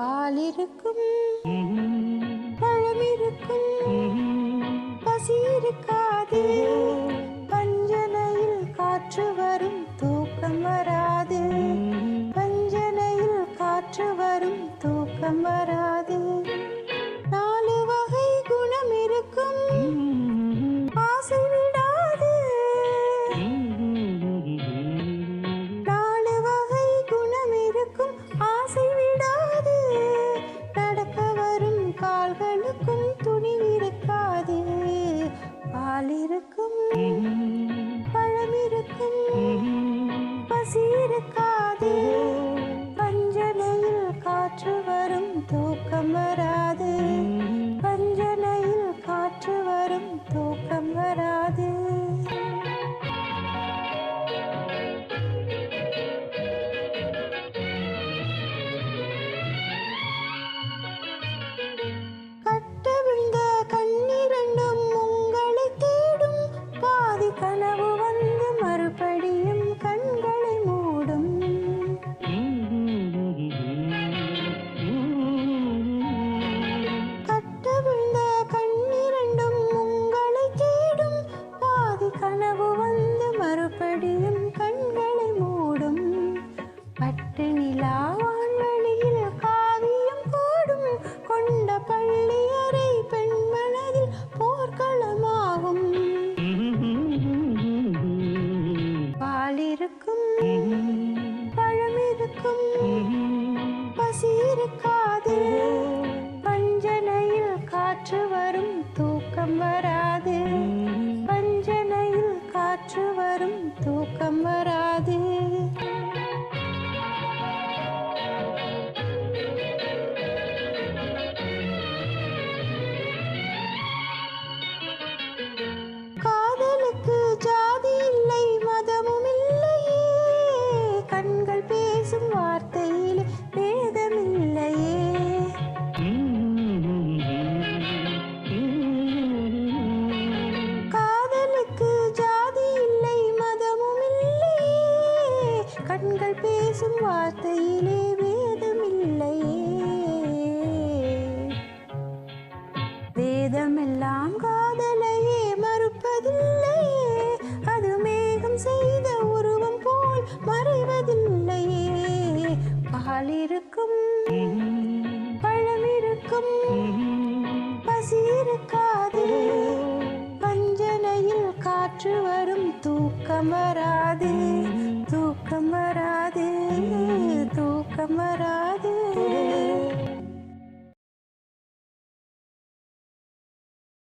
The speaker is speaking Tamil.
பால் இருக்கும் பழம் இருக்கும் பசி இருக்காது பஞ்சனையில் காற்று வரும் தூக்கம் வராது. பஞ்சனையில் காற்று வரும் தூக்கம் வராது. நாலு வகை குணம் இருக்கும். ஆசை பசி பஞ்சனையில் காற்று வரும் தூக்கம் வராது. பஞ்சனையில் காற்று வரும் தூக்கம் வராது. பசி பேசும் வார்த்தையிலே வேதம் இல்லையே வேதமெல்லாம் காதலையே மறுப்பதில்லையே அது மேகம் செய்த உருவம் போல் மறைவதில்லையே பால் இருக்கும் பழம் இருக்கும் பசி இருக்காது. பஞ்சனையில் காற்று வரும் தூக்கம் வராது. தூக்கம் வராது தூக்கம் வராது